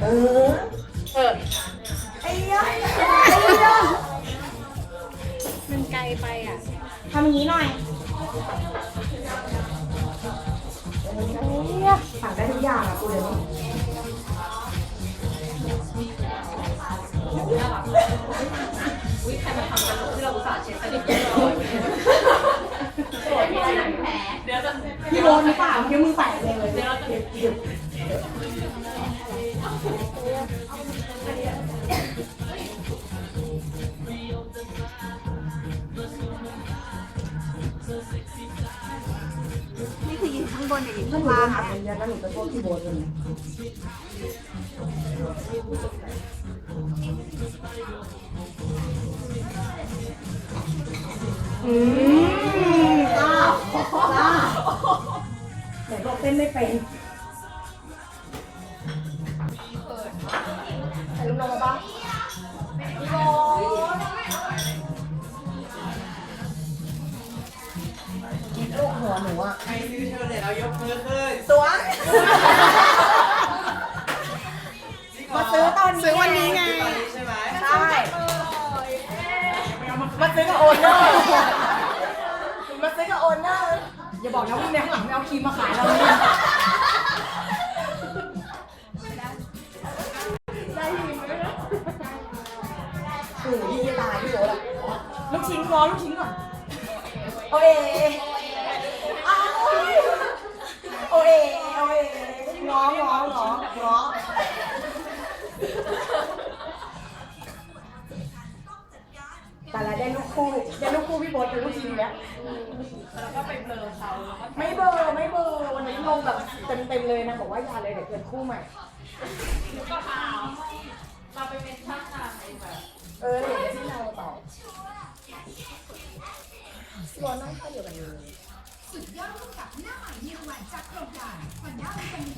เออ เออไอ้ยะไอ้ยะมันไกลไปอะทำอย่างนี้หน่อยเอ้ยสั่งได้ทุกอย่างอะกูเดี๋ยวนี้อุ้ยใครมาทำกันที่เราอุตส่าห์เช็ดสนิทเลยสวยที่ไหนแผลเดี๋ยวจะพี่โบนหรือเปล่าเมื่อกี้มือแตะเลย เดี๋ยวเนี่คือยืนข้างนหรือยืนถ้าข้างหนูล่างถามอะอย่างนี้ยแล้วหนูจะโทษพี่โบนเลยอืมจ้าจ้าไหนบอกเต้นไม่เป็นใส่ลูกน้งมาบ้าง ลูกหัวหนูอะใครซื้อเชิญเลยเรายกมือขึ้นสวงมาซื้อตอนนี้ซื้อวันนี้ไง ตอนนี้ใช่ไหมใช่มาซื้อกับโอนเนอร์มาซื้อกับโอนเนอร์อย่าบอกนะวิ่งในข้างหลังไม่เอาครีมมาขายเราเนี่ยโอ้โหดีตายพี่โบ๊ทอะลูกชิ้นงอลูกชิ้นก่อนโอเแต่ละได้ลูกคู่ได้ลูกคู่พี่โบ๊ทเป็นลูกชิ้นแล้ว แล้วก็ไปเบลอเขาแล้วก็ไม่เบอร์ไม่เบอร์วันนี้ลงแบบเต็มๆเลยนะบอกว่าอย่าเลยเดี๋ยวเกินคู่ใหม่ ก็พาเราไปเป็นช่างงานไอ้แบบเออเดี๋ยวที่เราต่อตัวน้องก็เดียวกันเลย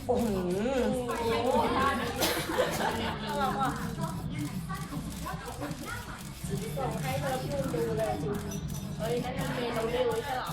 โอ้โห เฮ้ยนั่นมันเมนูเร็วใช่หรอ